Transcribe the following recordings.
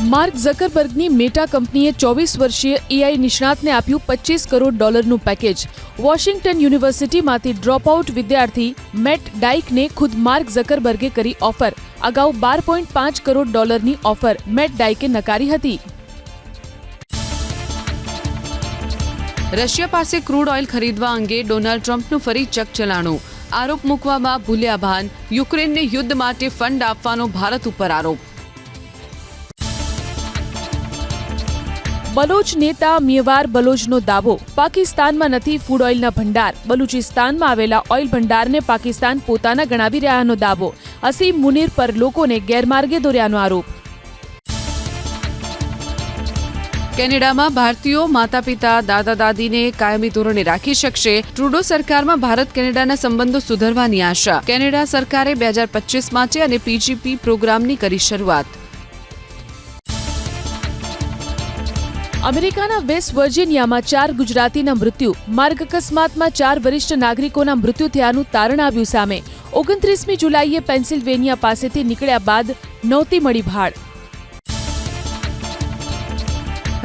Mark ઝકરબર્ગની meta કંપનીએ ચોવીસ વર્ષીય એઆઈ નિષ્ણાતને આપ્યું પચીસ કરોડ ડોલરનું પેકેજ. વોશિંગ્ટન યુનિવર્સિટીમાંથી ડ્રોપઆઉટ વિદ્યાર્થી મેટ ડાઇકને ખુદ માર્ક ઝકરબર્ગે કરી ઓફર. અગાઉ બાર પોઈન્ટ પાંચ કરોડ ડોલરની ઓફર મેટ ડાઇકે નકારી હતી. રશિયા પાસે ક્રૂડ ઓઇલ ખરીદવા અંગે ડોનાલ્ડ ટ્રમ્પનું ફરી ચકચલાણું. આરોપ મૂકવામાં ભૂલ્યા ભાન. યુક્રેનને યુદ્ધ માટે ફંડ આપવાનો ભારત ઉપર આરોપ. બલોચ નેતા મેવાર બલોચનો દાવો. પાકિસ્તાનમાં નથી ફૂડ ઓઇલના ભંડાર. બલુચિસ્તાનમાં આવેલા ઓઇલ ભંડારને પાકિસ્તાન પોતાના ગણાવી રહ્યાનો દાવો. અસીમ મુનીર પર લોકોને ગેરમાર્ગે દોર્યાનો આરોપ. કેનેડામાં ભારતીયો માતા પિતા દાદા દાદીને કાયમી ધોરણે રાખી શકશે. ટ્રુડો સરકારમાં ભારત કેનેડાના સંબંધો સુધરવાની આશા. કેનેડા સરકારે બે હજાર પચીસમાં છે અને પીજીપી પ્રોગ્રામની કરી શરૂઆત. અમેરિકાના વેસ્ટ વર્જિનિયામાં ચાર ગુજરાતીના મૃત્યુ, માર્ગ અકસ્માતમાં ચાર વરિષ્ઠ નાગરિકોના મૃત્યુ થયાનું તારણ આવ્યું સામે. ઓગણત્રીસમી જુલાઈએ પેન્સિલ્વેનિયા પાસેથી નીકળ્યા બાદ નહોતી મળી ભાડ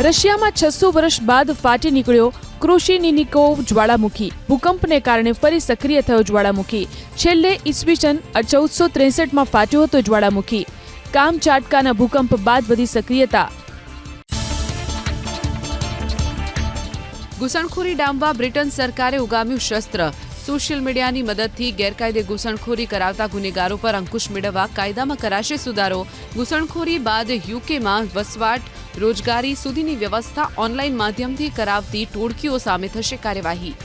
રશિયામાં છસો વર્ષ બાદ ફાટી નીકળ્યો ક્રુશિનિનિકોવ જ્વાળામુખી ભૂકંપને કારણે ફરી સક્રિય થયો જ્વાળામુખી. છેલ્લે ઈસવીસન ચૌદસો ત્રેસઠમાં ફાટ્યો હતો જ્વાળામુખી. કામ ચાટકાના ભૂકંપ બાદ વધી સક્રિયતા. ઘૂસણખોરી ડામવા બ્રિટન સરકારે ઉગામ્યું શસ્ત્ર. સોશિયલ મીડિયાની મદદથી ગેરકાયદે ઘૂસણખોરી કરાવતા ગુનેગારો પર અંકુશ મેળવવા કાયદામાં કરાશે સુધારો. ઘૂસણખોરી બાદ યુકેમાં વસવાટ, રોજગારી સુધીની વ્યવસ્થા ઓનલાઈન માધ્યમથી કરાવતી ટોળકીઓ સામે થશે કાર્યવાહી.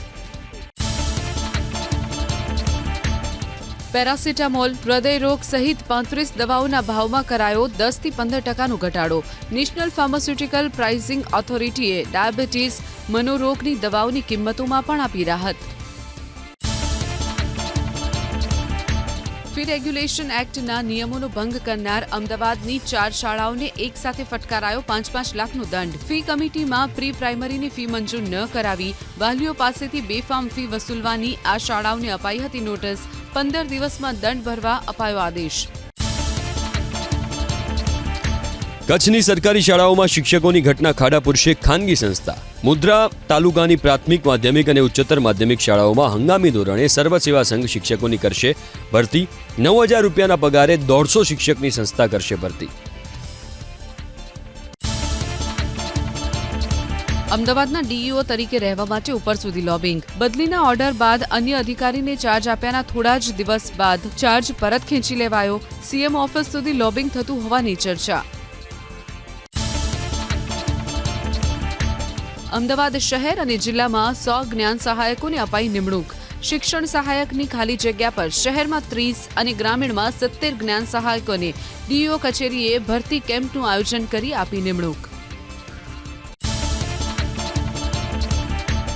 પેરાસિટામોલ હૃદયરોગ સહિત પાંત્રીસ દવાઓના ભાવમાં કરાયો દસથી પંદર ટકાનો ઘટાડો. નેશનલ ફાર્માસ્યુટિકલ પ્રાઇસિંગ ઓથોરિટીએ ડાયાબિટીસ મનોરોગની દવાઓની કિંમતોમાં પણ આપી રાહત. રેગ્યુલેશન એક્ટના નિયમોનો ભંગ કરનાર અમદાવાદની ચાર શાળાઓને એક સાથે ફટકારાયો પાંચ પાંચ લાખનો દંડ. ફી કમિટીમાં પ્રી પ્રાઇમરીની ફી મંજૂર ન કરાવી વાલીઓ પાસેથી બેફામ ફી વસૂલવાની આ શાળાઓને અપાઈ હતી નોટિસ. પંદર દિવસમાં દંડ ભરવા અપાયો આદેશ. કચ્છની સરકારી શાળાઓમાં શિક્ષકોની ઘટના ખાડા પુરશે ખાનગી સંસ્થા. મુદ્રા તાલુકાની પ્રાથમિક, માધ્યમિક અને ઉચ્ચતર માધ્યમિક શાળાઓમાં હંગામી ધોરણે સર્વ સેવા સંઘ શિક્ષકોની કરશે ભરતી. નવ હજાર રૂપિયાના પગારે દોઢસો શિક્ષકની સંસ્થા કરશે ભરતી. અમદાવાદના ડીઈઓ તરીકે રહેવા માટે ઉપર સુધી લોબિંગ. બદલીના ઓર્ડર બાદ અન્ય અધિકારીને ચાર્જ આપ્યાના થોડા જ દિવસ બાદ ચાર્જ પરત ખેંચી લેવાયો. સીએમ ઓફિસ સુધી લોબિંગ થતું હોવાની ચર્ચા. અમદાવાદ શહેર અને જિલ્લામાં સો જ્ઞાન સહાયકોને અપાઈ નિમણૂક. શિક્ષણ સહાયકની ખાલી જગ્યા પર શહેરમાં ત્રીસ અને ગ્રામીણમાં સત્તેર જ્ઞાન સહાયકોને ડીઓ કચેરીએ ભરતી કેમ્પનું આયોજન કરી આપી નિમણૂક.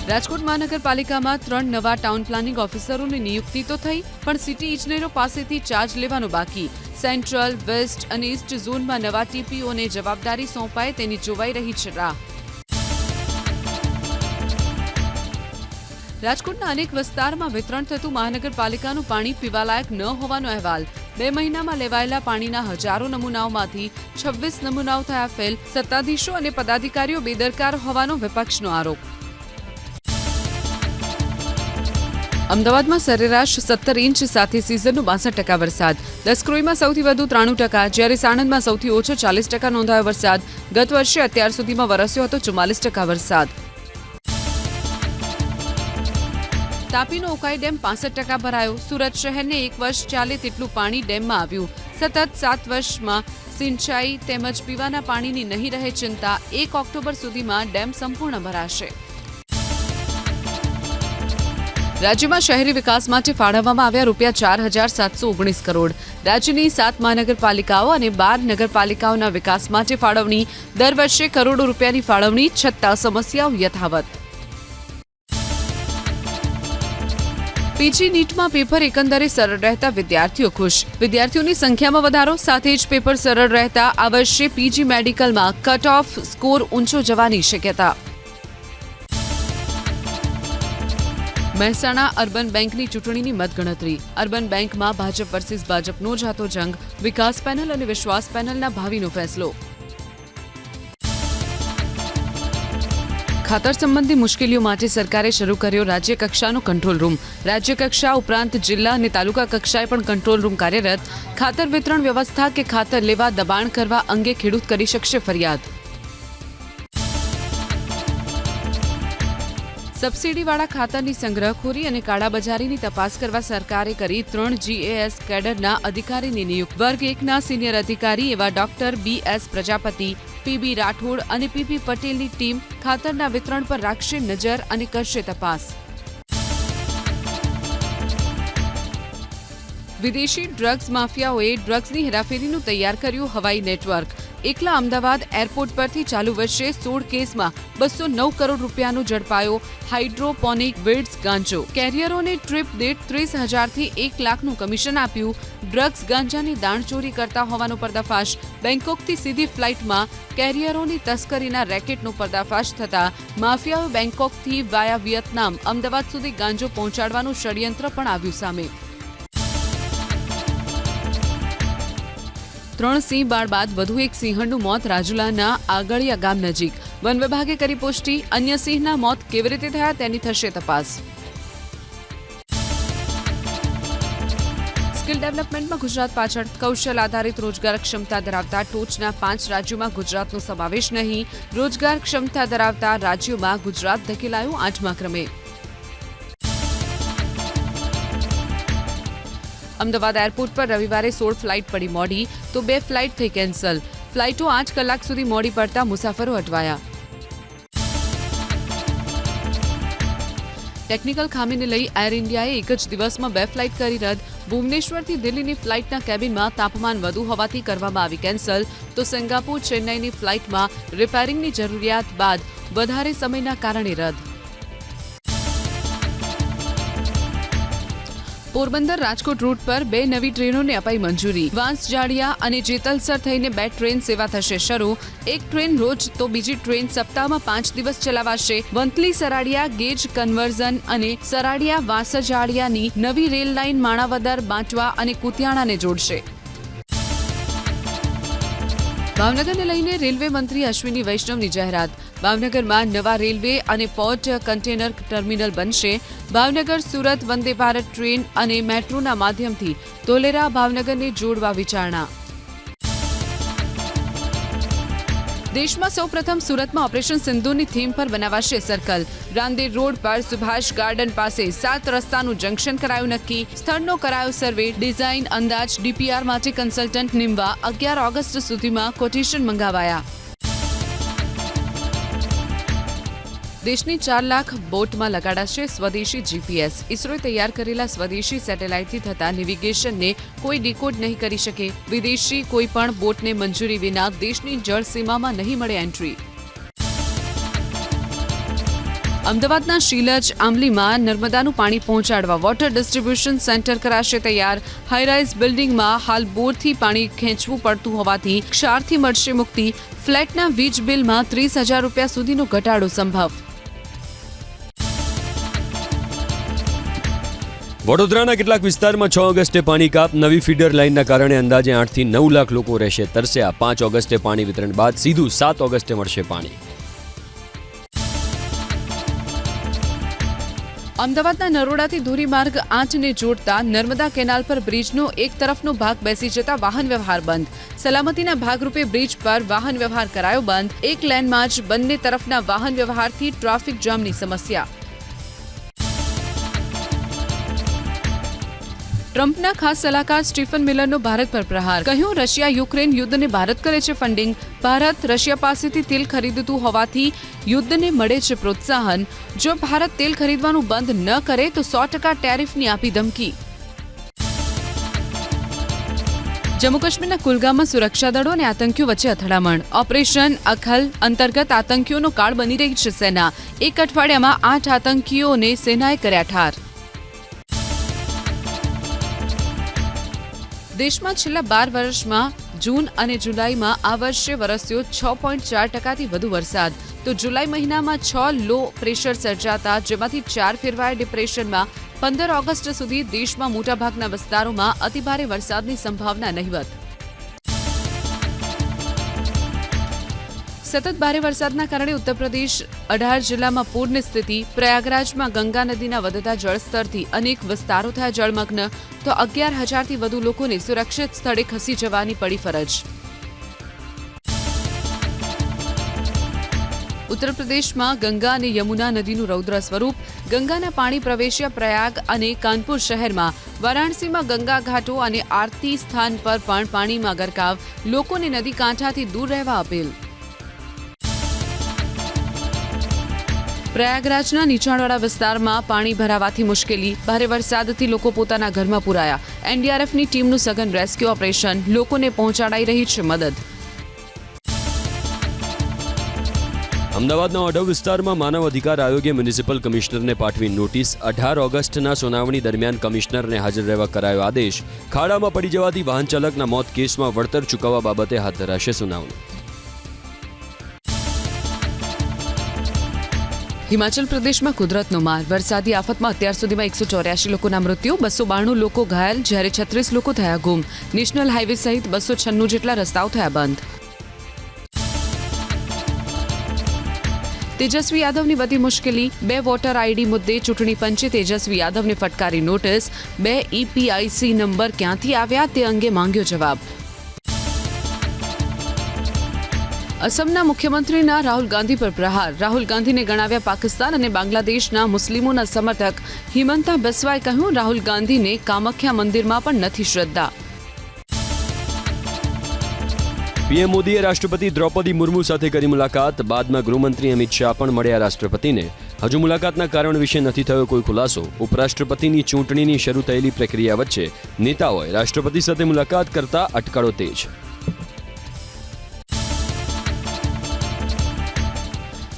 રાજકોટ મહાનગરપાલિકામાં ત્રણ નવા ટાઉન પ્લાનિંગ ઓફિસરોની નિયુક્તિ તો થઈ, પણ સિટી ઇજનેરો પાસેથી ચાર્જ લેવાનો બાકી. સેન્ટ્રલ, વેસ્ટ અને ઇસ્ટ ઝોનમાં નવા ટીપીઓને જવાબદારી સોંપાય તેની જોવાઈ રહી છે રાહ. રાજકોટના અનેક વિસ્તારમાં વિતરણ થતું મહાનગરપાલિકાનું પાણી પીવાલાયક ન હોવાનો અહેવાલ. બે મહિનામાં લેવાયેલા પાણીના હજારો નમૂનાઓમાંથી છવ્વીસ નમૂનાઓ થયા ફેલ. સત્તાધીશો અને પદાધિકારીઓ બેદરકાર હોવાનો વિપક્ષનો આરોપ. અમદાવાદમાં સરેરાશ સત્તર ઇંચ સાથે સિઝનનો બાસઠ ટકા વરસાદ. દસક્રોઈમાં સૌથી વધુ ત્રાણું ટકા. જ્યારે સાણંદમાં સૌથી ઓછો ચાલીસ ટકા નોંધાયો વરસાદ. ગત વર્ષે અત્યાર સુધીમાં વરસ્યો હતો ચુમ્માલીસ ટકા વરસાદ. તાપીનો ઉકાઈ ડેમ પાસઠ ટકા ભરાયો. સુરત શહેરને એક વર્ષ ચાલે તેટલું પાણી ડેમમાં આવ્યું. સતત સાત વર્ષમાં સિંચાઈ તેમજ પીવાના પાણીની નહીં રહે ચિંતા એક ઓક્ટોબર સુધીમાં ડેમ સંપૂર્ણ ભરાશે. રાજ્યમાં શહેરી વિકાસ માટે ફાળવવામાં આવ્યા રૂપિયા ચાર હજાર સાતસો ઓગણીસ કરોડ. રાજ્યની સાત મહાનગરપાલિકાઓ અને બાર નગરપાલિકાઓના વિકાસ માટે ફાળવણી દર વર્ષે કરોડો રૂપિયાની ફાળવણી છતાં સમસ્યાઓ યથાવત. પીજી નીટમાં પેપર એકંદરે સરળ રહેતા વિદ્યાર્થીઓ ખુશ. વિદ્યાર્થીઓની સંખ્યામાં વધારો, સાથે જ પેપર સરળ રહેતા આ વર્ષે પીજી મેડિકલમાં કટ ઓફ સ્કોર ઊંચો જવાની શક્યતા. મહેસાણા અર્બન બેંકની ચૂંટણીની મતગણતરી. અર્બન બેંકમાં ભાજપ વર્સિસ ભાજપનો જાતો જંગ, વિકાસ પેનલ અને વિશ્વાસ પેનલના ભાવિનો ફેસલો. ખાતર સંબંધી મુશ્કેલીઓ માટે સરકારે શરૂ કર્યો રાજ્ય કક્ષાનો કંટ્રોલ રૂમ રાજ્ય કક્ષા ઉપરાંત જિલ્લા અને તાલુકા કક્ષાએ પણ કંટ્રોલ રૂમ કાર્યરત ખાતર વિતરણ વ્યવસ્થા કે ખાતર લેવા દબાણ કરવા અંગે ખેડૂત કરી શકશે ફરિયાદ. સબસિડીવાળા ખાતરની સંગ્રહખોરી અને કાળાબજારીની તપાસ કરવા સરકારે કરી ત્રણ જીએએસ કેડરના અધિકારીની નિયુક્ત. વર્ગ એકના સિનિયર અધિકારી એવા doctor B S Prajapati PB Rathod અને પીપી પટેલની ટીમ ખાતરના વિતરણ પર રાખશે નજર અને કરશે તપાસ. વિદેશી ડ્રગ્સ માફિયાઓએ ડ્રગ્સની હેરાફેરીનું તૈયાર કર્યું હવાઈ નેટવર્ક. એકલા અમદાવાદ એરપોર્ટ પરથી ચાલુ વર્ષે સોળ કેસમાં બસો નવ કરોડ રૂપિયાનો ઝડપાયો હાઇડ્રોપોનિક વેડ્સ ગાંજો. કેરિયરોને ટ્રીપ દીઠ ત્રીસ હજારથી એક લાખનું કમિશન આપ્યું. ડ્રગ્સ ગાંજાની દાણચોરી કરતા હોવાનો પર્દાફાશ. બેંકોકથી સીધી ફ્લાઇટમાં કેરિયરોની તસ્કરીના રેકેટનો પર્દાફાશ થતા માફિયાઓ બેંકોકથી વાયા વિયેતનામ અમદાવાદ સુધી ગાંજો પહોંચાડવાનું ષડયંત્ર પણ આવ્યું સામે. ત્રણ સિંહ બાળ બાદ વધુ એક સિંહણનું મોત રાજુલાના આગળિયા ગામ નજીક. વન વિભાગે કરી પુષ્ટિ, અન્ય સિંહના મોત કેવી રીતે થયા તેની થશે તપાસ. સ્કિલ ડેવલપમેન્ટમાં ગુજરાત પાછળ કૌશલ આધારિત રોજગાર ક્ષમતા ધરાવતા ટોચના પાંચ રાજ્યોમાં ગુજરાતનો સમાવેશ નહીં. રોજગાર ક્ષમતા ધરાવતા રાજ્યોમાં ગુજરાત ધકેલાયું આઠમા ક્રમે. અમદાવાદ એરપોર્ટ પર રવિવારે સોળ ફ્લાઇટ પડી મોડી, તો બે ફ્લાઇટ થઈ કેન્સલ. ફ્લાઇટો આઠ કલાક સુધી મોડી પડતા મુસાફરો અટવાયા. ટેકનિકલ ખામીને લઈ એર ઇન્ડિયાએ એક જ દિવસમાં બે ફ્લાઇટ કરી રદ. ભુવનેશ્વરથી દિલ્હીની ફ્લાઇટના કેબિનમાં તાપમાન વધુ હોવાથી કરવામાં આવી કેન્સલ. તો સિંગાપુર, ચેન્નાઈની ફ્લાઇટમાં રિપેરિંગની જરૂરિયાત બાદ વધારે સમયના કારણે રદ. પોરબંદર રાજકોટ રૂટ પર બે નવી ટ્રેનોને અપાઈ મંજૂરી. વાંસ જાડિયા અને જેતલસર થઈને બે ટ્રેન સેવા થશે શરૂ. એક ટ્રેન રોજ, તો બીજી ટ્રેન સપ્તાહમાં પાંચ દિવસ ચલાવાશે. વંથલી સરાડિયા ગેજ, કન્વર્ઝન અને સરાડિયા વાંસજાડિયાની નવી રેલ લાઇન માણાવદર, બાંટવા અને કુતિયાણાને જોડશે. ભાવનગરને લઈને રેલવે મંત્રી અશ્વિની વૈષ્ણવની જાહેરાત. ભાવનગરમાં નવા રેલવે અને પોર્ટ કન્ટેનર ટર્મિનલ બનશે. ભાવનગર, સુરત, વંદે ભારત ટ્રેન અને મેટ્રોના માધ્યમથી ધોલેરા ભાવનગરને જોડવા વિચારણા. દેશમાં સૌપ્રથમ સુરતમાં ઓપરેશન સિંધુની થીમ પર બનાવાશે સર્કલ. રાંદેર રોડ પર સુભાષ ગાર્ડન પાસે સાત રસ્તાનું જંકશન કરાયું નક્કી. સ્થળનો કરાયો સર્વે, ડિઝાઇન, અંદાજ, ડીપીઆર માટે કન્સલ્ટન્ટ નીમવા અગિયાર ઓગસ્ટ સુધીમાં કોટેશન મંગાવાયા. દેશની ચાર લાખ બોટમાં લગાડાશે સ્વદેશી જીપીએસ ઇસરોએ તૈયાર કરેલા સ્વદેશી સેટેલાઇટથી થતા નેવિગેશનને કોઈ ડીકોડ નહીં કરી શકે. વિદેશી કોઈ પણ બોટને મંજૂરી વિના દેશની જળ સીમામાં નહીં મળે એન્ટ્રી. અમદાવાદના શીલજ આંબલીમાં નર્મદાનું પાણી પહોંચાડવા વોટર ડિસ્ટ્રીબ્યુશન સેન્ટર કરાશે તૈયાર. હાઈરાઇઝ બિલ્ડિંગમાં હાલ બોરથી પાણી ખેંચવું પડતું હોવાથી ક્ષારથી મળશે મુક્તિ. ફ્લેટના વીજ બિલમાં ત્રીસ હજાર રૂપિયા સુધીનો ઘટાડો સંભવ. વડોદરાના કેટલાક વિસ્તારમાં છ ઓગસ્ટે પાણી કાપ. નવી ફીડર લાઇનના કારણે અંદાજે આઠથી નવ લાખ લોકો રહેશે તરસ્યા. પાંચ ઓગસ્ટે પાણી વિતરણ બાદ સીધું સાત ઓગસ્ટે મળશે પાણી. અમદાવાદના નરોડાથી ધોરીમાર્ગ આઠને જોડતા નર્મદા કેનાલ પર બ્રિજનો એક તરફનો ભાગ બેસી જતા વાહન વ્યવહાર બંધ. સલામતીના ભાગરૂપે બ્રિજ પર વાહન વ્યવહાર કરાયો બંધ. એક લેનમાં જ બંને તરફના વાહન વ્યવહારથી ટ્રાફિક જામની સમસ્યા. ટ્રમ્પના ખાસ સલાહકાર સ્ટીફન મિલરનો ભારત પર પ્રહાર. કહ્યું, રશિયા યુક્રેન યુદ્ધને ભારત કરે છે ફંડિંગ. ભારત રશિયા પાસેથી તેલ ખરીદતું હોવાથી યુદ્ધને મળે છે પ્રોત્સાહન. જો ભારત તેલ ખરીદવાનું બંધ ન કરે, તો સો ટકા ટેરિફની આપી ધમકી. જમ્મુ કાશ્મીરના કુલગામમાં સુરક્ષા દળો અને આતંકીઓ વચ્ચે અથડામણ. ઓપરેશન અખલ અંતર્ગત આતંકીઓનો કાળ બની રહી છે સેના. એક અઠવાડિયામાં આઠ આતંકીઓને સેનાએ કર્યા ઠાર. દેશમાં છેલ્લા બાર વર્ષમાં જૂન અને જુલાઈમાં આ વર્ષે વરસ્યો છ પોઈન્ટ ચાર ટકાથી વધુ વરસાદ. તો જુલાઈ મહિનામાં છ લો પ્રેશર સર્જાતા, જેમાંથી ચાર ફેરવાયા ડિપ્રેશનમાં. પંદર ઓગસ્ટ સુધી દેશમાં મોટાભાગના વિસ્તારોમાં અતિભારે વરસાદની સંભાવના નહિવત. સતત ભારે વરસાદના કારણે ઉત્તર પ્રદેશ અઢાર જિલ્લામાં પૂરની સ્થિતિ, પ્રયાગરાજમાં ગંગા નદીના વધતા જળસ્તરથી અનેક વિસ્તારો થયા જળમગ્ન, તો અગિયાર હજારથી વધુ લોકોને સુરક્ષિત સ્થળે ખસી જવાની પડી ફરજ. ઉત્તર પ્રદેશમાં ગંગા અને યમુના નદીનું રૌદ્ર સ્વરૂપ, ગંગાના પાણી પ્રવેશ્યા પ્રયાગ અને કાનપુર શહેરમાં, વારાણસીમાં ગંગા ઘાટો અને આરતી સ્થાન પર પણ પાણીમાં ગરકાવ, લોકોને નદી કાંઠાથી દૂર રહેવા અપીલ. પ્રયાગરાજના નીચાણવાળા વિસ્તારમાં પાણી ભરાવાથી મુશ્કેલી. ભારે વરસાદથી લોકો પોતાના ઘરમાં પુરાયા. એનડીઆરએફની ટીમનું સઘન રેસ્ક્યુ ઓપરેશન લોકોને પહોંચાડાઈ રહી છે મદદ. અમદાવાદના ઓઢવ વિસ્તારમાં માનવ અધિકાર આયોગે મ્યુનિસિપલ કમિશનરને પાઠવી નોટિસ. અઢાર ઓગસ્ટના સુનાવણી દરમિયાન કમિશનરને હાજર રહેવા કરાયો આદેશ. ખાડામાં પડી જવાથી વાહન ચાલકના મોત કેસમાં વળતર ચૂકવવા બાબતે હાથ ધરાશે સુનાવણી. હિમાચલ પ્રદેશમાં કુદરતનો માર. વરસાદી આફતમાં અત્યાર સુધીમાં એકસો ચોર્યાસી લોકોના મૃત્યુ, બસો બાણું લોકો ઘાયલ, જ્યારે છત્રીસ લોકો થયા ગુમ. નેશનલ હાઈવે સહિત બસો છન્નું જેટલા રસ્તાઓ થયા બંધ. તેજસ્વી યાદવની વધી મુશ્કેલી. બે વોટર આઈડી મુદ્દે ચૂંટણી પંચે તેજસ્વી યાદવને ફટકારી નોટિસ. બે ઈપીઆઈસી નંબર ક્યાંથી આવ્યા તે અંગે માંગ્યો જવાબ. અસમના મુખ્યમંત્રીના રાહુલ ગાંધી પર પ્રહાર. રાહુલ ગાંધીને ગણાવ્યા પાકિસ્તાન અને બાંગ્લાદેશના મુસ્લિમોના સમર્થક હિમંતા બસવાએ કહ્યું, રાહુલ ગાંધીને કામખ્યા મંદિરમાં પણ નથી શ્રદ્ધા. પીએમ મોદીએ રાષ્ટ્રપતિ દ્રૌપદી મુર્મુ સાથે કરી મુલાકાત. બાદમાં ગૃહમંત્રી અમિત શાહ પણ મળ્યા રાષ્ટ્રપતિને. હજુ મુલાકાતના કારણ વિશે નથી થયો કોઈ ખુલાસો. ઉપરાષ્ટ્રપતિની ચૂંટણીની શરૂ થયેલી પ્રક્રિયા વચ્ચે નેતાઓએ રાષ્ટ્રપતિ સાથે મુલાકાત કરતા અટકળો તેજ.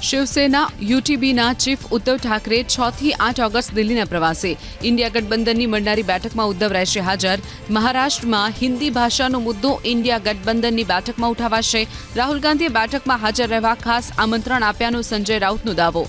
શિવસેના યુટીબીના ચીફ ઉદ્ધવ ઠાકરે છ થી આઠ ઓગસ્ટ દિલ્હીના પ્રવાસે. ઇન્ડિયા ગઠબંધનની મળનારી બેઠકમાં ઉદ્ધવ રહેશે હાજર. મહારાષ્ટ્રમાં હિન્દી ભાષાનો મુદ્દો ઇન્ડિયા ગઠબંધનની બેઠકમાં ઉઠાવાશે. રાહુલ ગાંધીએ બેઠકમાં હાજર રહેવા ખાસ આમંત્રણ આપ્યાનો સંજય રાઉતનો દાવો.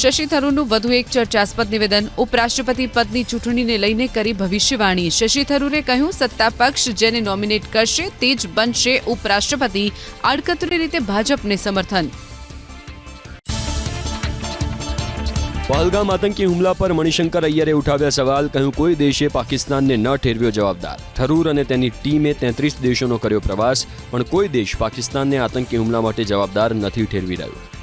શશી થરૂરનું વધુ એક ચર્ચાસ્પદ નિવેદન. ઉપરાષ્ટ્રપતિ પદની ચૂંટણીને લઈને કરી ભવિષ્યવાણી. શશી થરૂરે કહ્યું, સત્તા પક્ષ જેને નોમિનેટ કરશે તે જ બનશે ઉપરાષ્ટ્રપતિ. આડકતરી રીતે ભાજપને સમર્થન. પહલગામ આતંકી હુમલા પર મણિશંકર અય્યરે ઉઠાવ્યા સવાલ, કહ્યું, કોઈ દેશે પાકિસ્તાનને ન ઠેરવ્યો જવાબદાર. થરૂર અને તેની ટીમે તેત્રીસ દેશોનો કર્યો પ્રવાસ, પણ કોઈ દેશ પાકિસ્તાનને આતંકી હુમલા માટે જવાબદાર નથી ઠેરવી રહ્યો.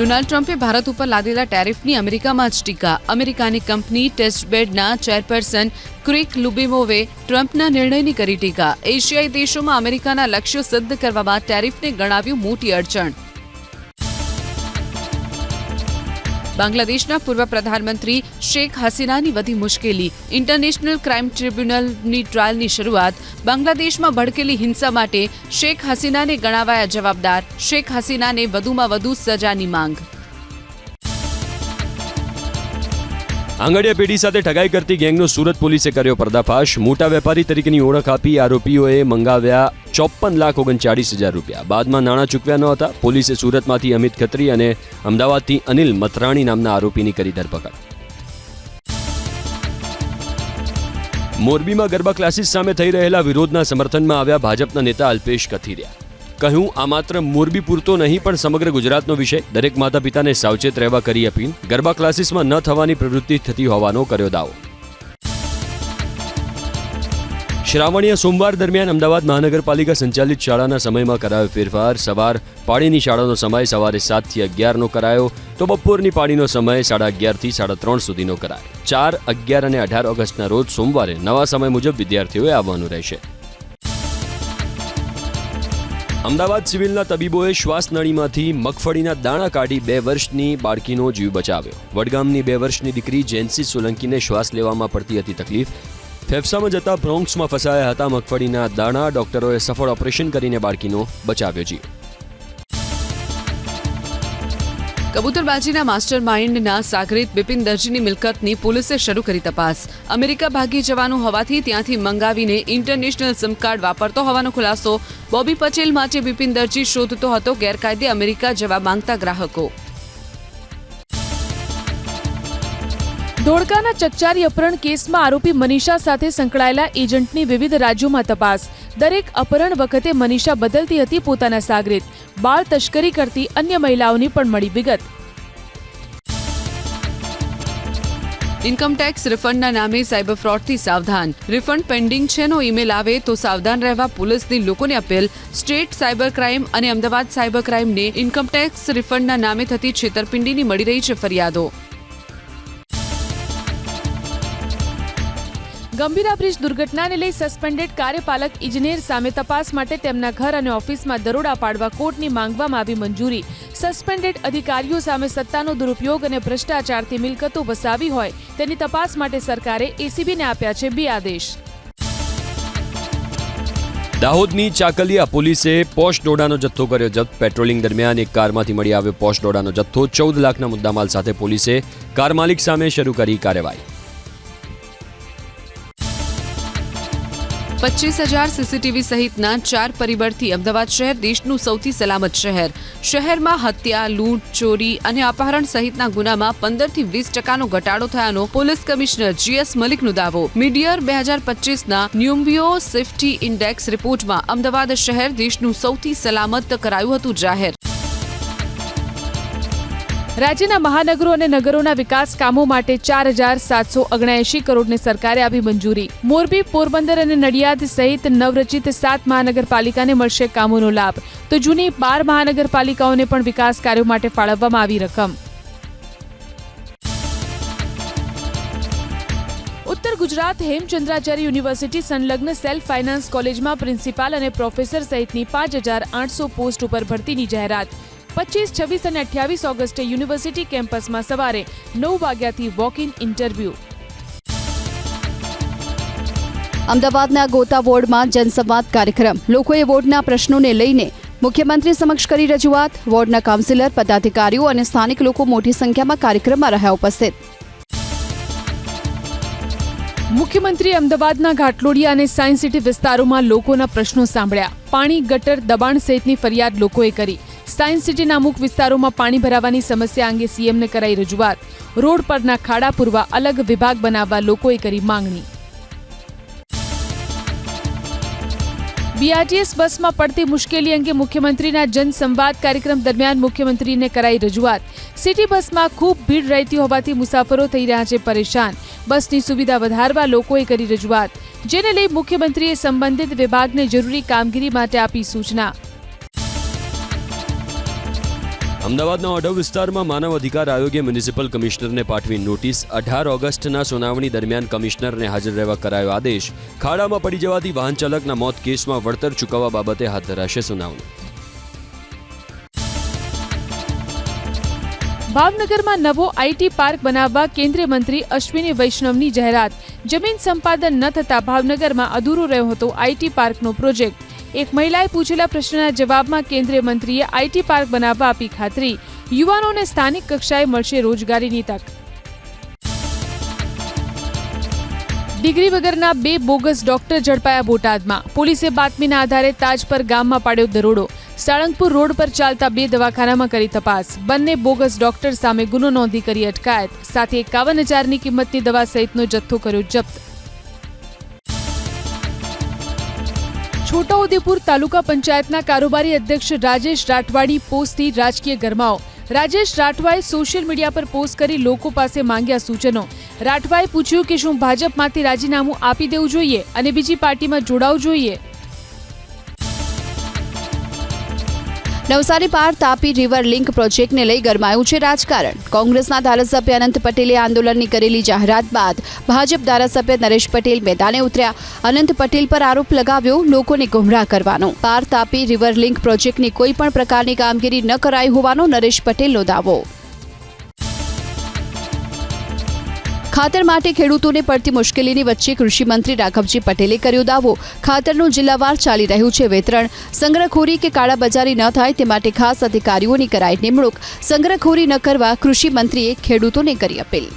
ડોનાલ્ડ ટ્રમ્પે ભારત ઉપર લાદેલા ટેરિફની અમેરિકામાં જ ટીકા. અમેરિકાની કંપની ટેસ્ટબેડના ચેરપર્સન ક્રિક લુબિમોવે ટ્રમ્પના નિર્ણયની કરી ટીકા. એશિયાઈ દેશોમાં અમેરિકાના લક્ષ્યો સિદ્ધ કરવામાં ટેરિફને ગણાવ્યું મોટી અડચણ. બાંગ્લાદેશના પૂર્વ પ્રધાનમંત્રી શેખ હસીનાની વધી મુશ્કેલી. ઇન્ટરનેશનલ ક્રાઇમ ટ્રિબ્યુનલની ટ્રાયલની શરૂઆત બાંગ્લાદેશમાં ભડકેલી હિંસા માટે શેખ હસીનાને ગણાવાયા જવાબદાર. શેખ હસીનાને વધુમાં વધુ સજાની માંગ. આંગડિયા પેઢી સાથે ઠગાઈ કરતી ગેંગનો સુરત પોલીસે કર્યો પર્દાફાશ. મોટા વેપારી તરીકેની ઓળખ આપી આરોપીઓએ મંગાવ્યા ચોપ્પન લાખ ઓગણચાળીસ હજાર રૂપિયા. બાદમાં નાણાં ચૂકવ્યા ન હતા. પોલીસે સુરતમાંથી અમિત ખત્રી અને અમદાવાદથી અનિલ મથરાણી નામના આરોપીની કરી ધરપકડ. મોરબીમાં ગરબા ક્લાસીસ સામે થઈ રહેલા વિરોધના સમર્થનમાં આવ્યા ભાજપના નેતા અલ્પેશ કથિરિયા. કહ્યું, આ માત્ર મોરબી પૂરતો નહીં, પણ સમગ્ર ગુજરાતનો વિષય. દરેક માતા પિતાને સાવચેત રહેવા કરી અપીલ. ગરબા ક્લાસીસમાં ન થવાની પ્રવૃત્તિ થતી હોવાનો કર્યો દાવો. શ્રાવણીય સોમવાર દરમિયાન અમદાવાદ મહાનગરપાલિકા સંચાલિત શાળાના સમયમાં કરાયો ફેરફાર. સવાર પાણીની શાળાનો સમય સવારે સાતથી અગિયારનો કરાયો. તો બપોરની પાણીનો સમય સાડા અગિયારથી સાડા ત્રણ સુધીનો કરાયો. ચાર, અગિયાર અને અઢાર ઓગસ્ટના રોજ સોમવારે નવા સમય મુજબ વિદ્યાર્થીઓએ આવવાનું રહેશે. અમદાવાદ સિવિલના તબીબોએ શ્વાસનળીમાંથી મગફળીના દાણા કાઢી બે વર્ષની બાળકીનો જીવ બચાવ્યો. વડગામની બે વર્ષની દીકરી જેન્સી સોલંકીને શ્વાસ લેવામાં પડતી હતી તકલીફ. ફેફસામાં જતા બ્રોન્ક્સમાં ફસાયા હતા મગફળીના દાણા. ડોક્ટરોએ સફળ ઓપરેશન કરીને બાળકીનો બચાવ્યો જીવ. કબૂતરબાજીના માસ્ટર માઇન્ડના સાગરિત બિપિન દરજીની મિલકતની પોલીસે શરૂ કરી તપાસ. અમેરિકા ભાગી જવાનું હોવાથી ત્યાંથી મંગાવીને ઇન્ટરનેશનલ સિમ કાર્ડ વાપરતો હોવાનો ખુલાસો. બોબી પટેલ માટે બિપિન દરજી શોધતો હતો ગેરકાયદે અમેરિકા જવા માંગતા ગ્રાહકો. ધોળકાના ચકચારી અપહરણ કેસમાં આરોપી મનીષા સાથે સંકળાયેલા એજન્ટની વિવિધ રાજ્યોમાં તપાસ. દરેક અપહરણ વખતે મનીષા બદલતી હતી પોતાના સાગરીત. બાળ તસ્કરી કરતી અન્ય મહિલાઓની પણ મળી વિગત. ઇન્કમટેક્સ રિફંડના નામે સાયબર ફ્રોડથી સાવધાન. રિફંડ પેન્ડિંગ છેનો ઈમેલ આવે તો સાવધાન રહેવા પોલીસની લોકોને અપીલ. સ્ટેટ સાયબર ક્રાઇમ અને અમદાવાદ સાયબર ક્રાઇમને ઇન્કમટેક્સ રિફંડના નામે થતી છેતરપિંડીની મળી રહી છે ફરિયાદો. ગંભીરા બ્રિજ દુર્ઘટનાને લઈ સસ્પેન્ડેડ કાર્યપાલક ઇજનેર સામે તપાસ માટે તેમના ઘર અને ઓફિસમાં દરોડા પાડવા કોર્ટની માંગવામાં આવી મંજૂરી. સસ્પેન્ડેડ અધિકારીઓ સામે સત્તાનો દુરુપયોગ અને ભ્રષ્ટાચારથી મિલકતો વસાવી હોય તેની તપાસ માટે સરકારે એસીબીને આપ્યા છે બે આદેશ. દાહોદની ચાકલિયા પોલીસે પોશ ડોડાનો જથ્થો કર્યો જપ્ત. પેટ્રોલિંગ દરમિયાન એક કારમાંથી મળી આવ્યો પોશ ડોડાનો જથ્થો. ચૌદ લાખના મુદ્દામાલ સાથે પોલીસે કાર માલિક સામે શરૂ કરી કાર્યવાહી. પચીસ હજાર સીસીટીવી સહિતના ચાર પરિબળથી અમદાવાદ શહેર દેશનું સૌથી સલામત શહેર. શહેરમાં હત્યા, લૂંટ, ચોરી અને અપહરણ સહિતના ગુનામાં પંદરથી વીસ ટકાનો ઘટાડો થયાનો પોલીસ કમિશનર જીએસ મલિકનો દાવો. મીડિયર બે હજાર પચીસના ન્યુમ્બિયો સેફ્ટી ઇન્ડેક્સ રિપોર્ટમાં અમદાવાદ શહેર દેશનું સૌથી સલામત કરાયું હતું જાહેર. રાજ્યના મહાનગરો અને નગરોના વિકાસ કામો માટે ચાર હજાર સાતસો ઓગણએંશી કરોડની સરકારે આપી મંજૂરી. મોરબી, પોરબંદર અને નડિયાદ સહિત નવરચિત સાત મહાનગરપાલિકાને મળશે કામોનો લાભ. તો જૂની બાર મહાનગરપાલિકાઓને પણ વિકાસ કાર્યો માટે ફાળવવામાં આવી રકમ. ઉત્તર ગુજરાત હેમચંદ્રાચાર્ય યુનિવર્સિટી સંલગ્ન સેલ્ફ ફાઇનાન્સ કોલેજમાં પ્રિન્સિપાલ અને પ્રોફેસર સહિતની પાંચ હજાર આઠસો પોસ્ટ ઉપર ભરતીની જાહેરાત. પચીસ છવ્વીસ અને અઠ્યાવીસ ઓગસ્ટે યુનિવર્સિટી કેમ્પસમાં સવારે નવ વાગ્યાથી વોક ઇન ઇન્ટરવ્યૂ. અમદાવાદના ગોતા વોર્ડમાં જનસંવાદ કાર્યક્રમ. લોકોએ વોર્ડના પ્રશ્નોને લઈને મુખ્યમંત્રી સમક્ષ કરી રજૂઆત. વોર્ડના કાઉન્સિલર પદાધિકારીઓ અને સ્થાનિક લોકો મોટી સંખ્યામાં કાર્યક્રમમાં રહ્યા ઉપસ્થિત. મુખ્યમંત્રી અમદાવાદના ઘાટલોડિયા અને સાયન્સ સિટી વિસ્તારોમાં લોકોના પ્રશ્નો સાંભળ્યા. પાણી ગટર દબાણ સહિતની ફરિયાદ લોકોએ કરી. સાયન્સ સિટીના અમુક વિસ્તારોમાં પાણી ભરાવાની સમસ્યા અંગે સીએમને કરાઈ રજૂઆત. રોડ પરના ખાડા પૂરવા અલગ વિભાગ બનાવવા લોકોએ કરી માંગણી. બીઆરટીએસ બસમાં પડતી મુશ્કેલી અંગે મુખ્યમંત્રીના જનસંવાદ કાર્યક્રમ દરમિયાન મુખ્યમંત્રીને કરાઈ રજૂઆત. સિટી બસમાં ખૂબ ભીડ રહેતી હોવાથી મુસાફરો થઈ રહ્યા છે પરેશાન. બસની સુવિધા વધારવા લોકોએ કરી રજૂઆત. જેને લઈ મુખ્યમંત્રીએ સંબંધિત વિભાગને જરૂરી કામગીરી માટે આપી સૂચના. અમદાવાદના ઓઢવ વિસ્તારમાં માનવ અધિકાર આયોગે મ્યુનિસિપલ કમિશનરને પાઠવી નોટિસ. અઢાર ઓગસ્ટના સુનાવણી દરમિયાન કમિશનરને હાજર રહેવા કરાયો આદેશ. ખાડામાં પડી જવાથી વાહન ચાલકના મોત કેસમાં વળતર ચૂકવવા બાબતે હાથ ધરાશે સુનાવણી. ભાવનગરમાં નવો આઈટી પાર્ક બનાવવા કેન્દ્રીય મંત્રી અશ્વિની વૈષ્ણવની જાહેરાત. જમીન સંપાદન ન થતા ભાવનગરમાં અધૂરો રહ્યો હતો આઈટી પાર્કનો પ્રોજેક્ટ. એક મહિલાએ પૂછેલા પ્રશ્નના જવાબમાં કેન્દ્રીય મંત્રીએ આઈટી પાર્ક બનાવવા આપી ખાતરી. યુવાનોને સ્થાનિક કક્ષાએ મળશે રોજગારીની તક. ડિગ્રી વગરના બે બોગસ ડોક્ટર ઝડપાયા બોટાદમાં. પોલીસે બાતમીના આધારે તાજ પર ગામમાં પાડ્યો દરોડો. સાળંગપુર રોડ પર ચાલતા બે દવાખાનામાં કરી તપાસ. બંને બોગસ ડોક્ટર સામે ગુનો નોંધી કરી અટકાયત. સાથે એકાવન હજારની કિંમતની દવા સહિતનો જથ્થો કર્યો જપ્ત. છોટાઉદેપુર તાલુકા પંચાયતના કારોબારી અધ્યક્ષ રાજેશ રાઠવાડી પોસ્ટથી રાજકીય ગરમાઓ રાજેશ રાઠવાએ સોશિયલ મીડિયા પર પોસ્ટ કરી લોકો પાસે માંગ્યા સૂચનો. રાઠવાએ પૂછ્યું કે શું ભાજપમાંથી રાજીનામું આપી દેવું જોઈએ અને બીજી પાર્ટીમાં જોડાવું જોઈએ? નવસારી પાર તાપી રિવર લિંક પ્રોજેક્ટને લઈ ગરમાયું છે રાજકારણ. કોંગ્રેસના ધારાસભ્ય અનંત પટેલે આંદોલનની કરેલી જાહેરાત બાદ ભાજપ ધારાસભ્ય નરેશ પટેલ મેદાને ઉતર્યા. અનંત પટેલ પર આરોપ લગાવ્યો, લોકોને ગુમરાહ કરવાનો. પાર તાપી રિવર લિંક પ્રોજેક્ટની કોઈ પણ પ્રકારની કામગીરી ન કરાઈ હોવાનો નરેશ પટેલનો દાવો. ખાતર માટે ખેડૂતોને પડતી મુશ્કેલીની વચ્ચે કૃષિ મંત્રી રાઘવજી પટેલે કર્યો દાવો. ખાતરનું જિલ્લાવાર ચાલી રહ્યું છે વેતરણ. સંગ્રહખોરી કે કાળાબજારી ન થાય તે માટે ખાસ અધિકારીઓની કરાઈ નિમણૂક. સંગ્રહખોરી ન કરવા કૃષિ મંત્રીએ ખેડૂતોને કરી અપીલ.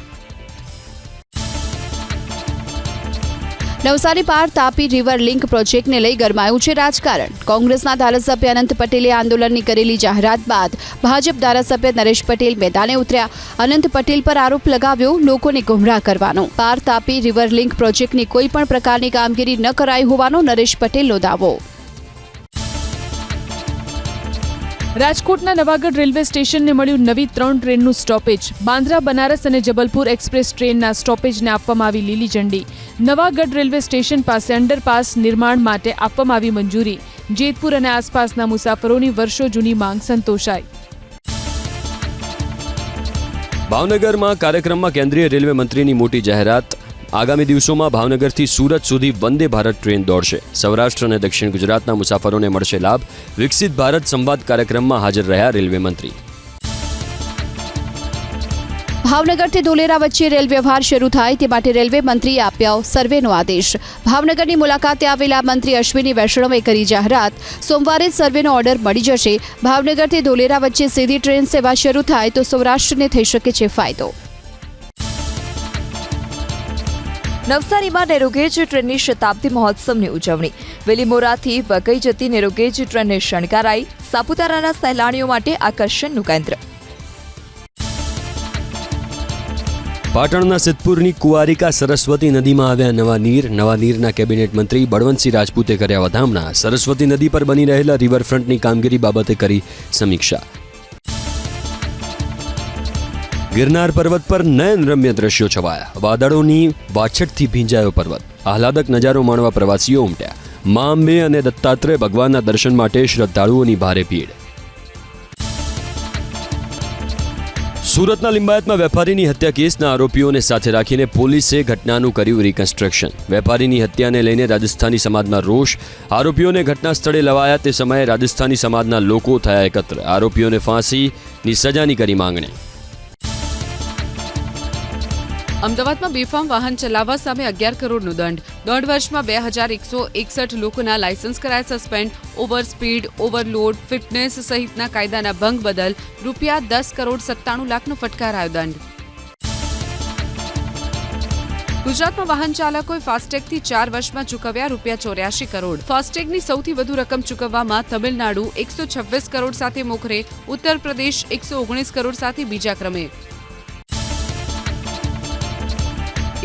નવસારી પાર તાપી રિવર લિંક પ્રોજેક્ટને લઈ ગરમાયું છે રાજકારણ. કોંગ્રેસના ધારાસભ્ય અનંત પટેલે આંદોલનની કરેલી જાહેરાત બાદ ભાજપ ધારાસભ્ય નરેશ પટેલ મેદાને ઉતર્યા. અનંત પટેલ પર આરોપ લગાવ્યો, લોકોને ગુમરાહ કરવાનો. પાર તાપી રિવર લિંક પ્રોજેક્ટની કોઈ પણ પ્રકારની કામગીરી ન કરાઈ હોવાનો નરેશ પટેલનો દાવો રાજકોટના નવાગઢ રેલવે સ્ટેશનને મળ્યું નવી ત્રણ ટ્રેનનું સ્ટોપેજ. બાંદ્રા, બનારસ અને જબલપુર એક્સપ્રેસ ટ્રેનના સ્ટોપેજને આપવામાં આવી લીલી ઝંડી. નવાગઢ રેલવે સ્ટેશન પાસે અંડરપાસ નિર્માણ માટે આપવામાં આવી મંજૂરી. જેતપુર અને આસપાસના મુસાફરોની વર્ષો જૂની માંગ સંતોષાઈ. ભાવનગરમાં કાર્યક્રમમાં કેન્દ્રીય રેલવે મંત્રીની મોટી જાહેરાત. આગામી દિવસોમાં ભાવનગરથી સુરત સુધી વંદે ભારત ટ્રેન દોડશે. સૌરાષ્ટ્ર અને દક્ષિણ ગુજરાતના મુસાફરોને મળશે લાભ. વિકસિત ભારત સંવાદ કાર્યક્રમમાં હાજર રહ્યા રેલવે મંત્રી. ભાવનગરથી ધોલેરા વચ્ચે રેલ વ્યવહાર શરૂ થાય તે માટે રેલવે મંત્રીએ આપ્યો સર્વેનો આદેશ. ભાવનગરની મુલાકાતે આવેલા મંત્રી અશ્વિની વૈષ્ણવે કરી જાહેરાત. સોમવારે જ સર્વેનો ઓર્ડર મળી જશે. ભાવનગરથી ધોલેરા વચ્ચે સીધી ટ્રેન સેવા શરૂ થાય તો સૌરાષ્ટ્રને થઈ શકે છે ફાયદો. નવસારીમાં નેરોગેજ ટ્રેનની શતાબ્દી મહોત્સવની ઉજવણી. વેલીમોરાથી વગઈ જતી નેરોગેજ ટ્રેનને શણગારાઈ સાપુતારાના સહેલાણીઓ માટે આકર્ષણનું કેન્દ્ર. પાટણના સિદ્ધપુરની કુવારિકા સરસ્વતી નદીમાં આવ્યા નવા નીર. નવા નીરના કેબિનેટ મંત્રી બળવંતસિંહ રાજપૂતે કર્યા વધામણા. સરસ્વતી નદી પર બની રહેલા રિવરફ્રન્ટની કામગીરી બાબતે કરી સમીક્ષા. ગિરનાર પર્વત પર નયનરમ્ય દ્રશ્યો છવાયા. વાદળોની વાછટથી ભીંજાયો પર્વત. આહલાદક નજારો માણવા પ્રવાસીઓ ઉમટ્યા. મા અંબે અને દત્તાત્રેય ભગવાનના દર્શન માટે શ્રદ્ધાળુઓની ભારે ભીડ. સુરતના લિંબાયતમાં વેપારીની હત્યા કેસના આરોપીઓને સાથે રાખીને પોલીસે ઘટનાનું કર્યું રિકન્સ્ટ્રક્શન વેપારીની હત્યાને લઈને રાજસ્થાની સમાજમાં રોષ. આરોપીઓને ઘટના સ્થળે લવાયા તે સમયે રાજસ્થાની સમાજના લોકો થયા એકત્ર. આરોપીઓને ફાંસીની સજાની કરી માંગણી. અમદાવાદમાં બેફામ વાહન ચલાવવા સામે અગિયાર કરોડનો દંડ. દોઢ વર્ષમાં બે હજાર એકસો એકસઠ લોકોના લાયસન્સ કરાયા suspend over speed overload, fitness સહિતના કાયદાના ભંગ બદલ રૂપિયા દસ કરોડ સત્તાણું લાખનો ફટકારાયો દંડ. ગુજરાતમાં વાહન ચાલકોએ ફાસ્ટેગથી ચાર વર્ષમાં ચૂકવ્યા રૂપિયા ચોર્યાસી કરોડ. ફાસ્ટેગની સૌથી વધુ રકમ ચૂકવવામાં તમિલનાડુ એકસો છવ્વીસ કરોડ સાથે મોખરે ઉત્તર પ્રદેશ એકસો ઓગણીસ કરોડ સાથે બીજા ક્રમે.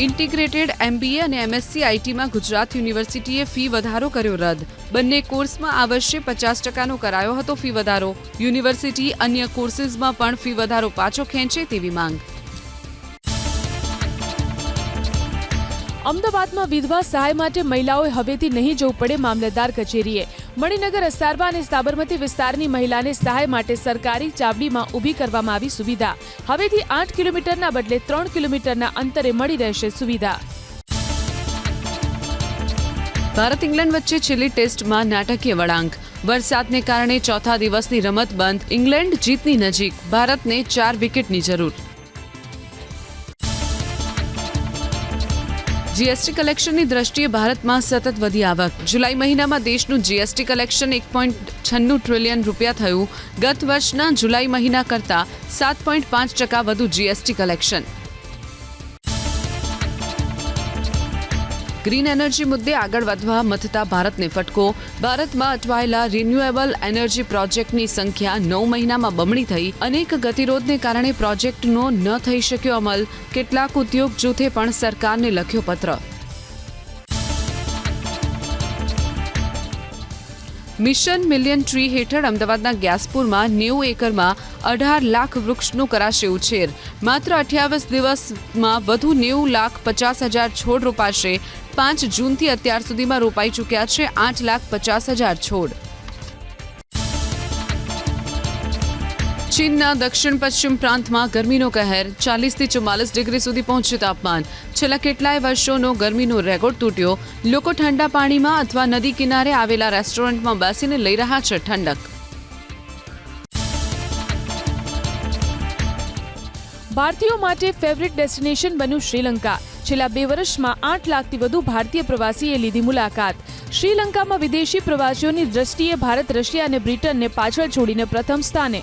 ઇન્ટિગ્રેટેડ એમબીએ અને એમએસસી આઈટીમાં ગુજરાત યુનિવર્સિટીએ ફી વધારો કર્યો રદ. બંને કોર્સમાં આ વર્ષે પચાસ ટકાનો કરાયો હતો ફી વધારો. યુનિવર્સિટી અન્ય કોર્સીસમાં પણ ફી વધારો પાછો ખેંચે તેવી માંગ. અમદાવાદમાં વિધવા સહાય માટે મહિલાઓએ હવેથી નહીં જવું પડે મામલતદાર કચેરીએ. મણિનગર અસારવા અને સાબરમતી વિસ્તારની મહિલાને સહાય માટે સરકારી ચાવડીમાં ઊભી કરવામાં આવી સુવિધા. હવેથી આઠ કિલોમીટરના બદલે ત્રણ કિલોમીટરના અંતરે મળી રહેશે સુવિધા. ભારત ઇંગ્લેન્ડ વચ્ચે છેલ્લી ટેસ્ટમાં નાટકીય વળાંક. વરસાદને કારણે ચોથા દિવસની રમત બંધ. ઇંગ્લેન્ડ જીતની નજીક. ભારતને ચાર વિકેટની જરૂર. જીએસટી કલેક્શનની દ્રષ્ટિએ ભારતમાં સતત વધી આવક. જુલાઈ મહિનામાં દેશનું જીએસટી કલેક્શન એક પોઈન્ટ છન્નું ટ્રિલિયન રૂપિયા થયું. ગત વર્ષના જુલાઈ મહિના કરતાં સાત પોઈન્ટ પાંચ ટકા વધુ જીએસટી કલેક્શન. ગ્રીન એનર્જી મુદ્દે આગળ વધવા મથતા ભારતને ફટકો. ભારતમાં અટવાયેલા રિન્યુએબલ એનર્જી પ્રોજેક્ટની સંખ્યા નવ મહિનામાં બમણી થઈ. અનેક ગતિરોધને કારણે પ્રોજેક્ટનો ન થઈ શક્યો અમલ. કેટલાક ઉદ્યોગ જૂથે પણ સરકારને લખ્યો પત્ર. મિશન મિલિયન ટ્રી હેઠળ અમદાવાદના ગ્યાસપુરમાં નેવું એકરમાં અઢાર લાખ વૃક્ષનું કરાશે ઉછેર. માત્ર અઠ્યાવીસ દિવસમાં વધુ નેવું લાખ પચાસ હજાર છોડ રોપાશે. પાંચ જૂનથી અત્યાર સુધીમાં રોપાઈ ચૂક્યા છે આઠ લાખ પચાસ હજાર છોડ. ચીનના દક્ષિણ પશ્ચિમ પ્રાંતમાં ગરમીનો કહેર. ચાલીસથી ચુમ્માલીસ ડિગ્રી સુધી પહોંચ્યું તાપમાન. છેલ્લા કેટલાય વર્ષોનો ગરમીનો રેકોર્ડ તૂટ્યો. લોકો ઠંડા પાણીમાં અથવા નદી કિનારે આવેલા રેસ્ટોરન્ટમાં બેસીને લઈ રહ્યા છે ઠંડક. ભારતીયો માટે ફેવરિટ ડેસ્ટિનેશન બન્યું શ્રીલંકા. છેલ્લા બે વર્ષમાં આઠ લાખથી વધુ ભારતીય પ્રવાસીએ લીધી મુલાકાત. શ્રીલંકામાં વિદેશી પ્રવાસીઓની દ્રષ્ટિએ ભારત, રશિયા અને બ્રિટનને પાછળ છોડીને પ્રથમ સ્થાને.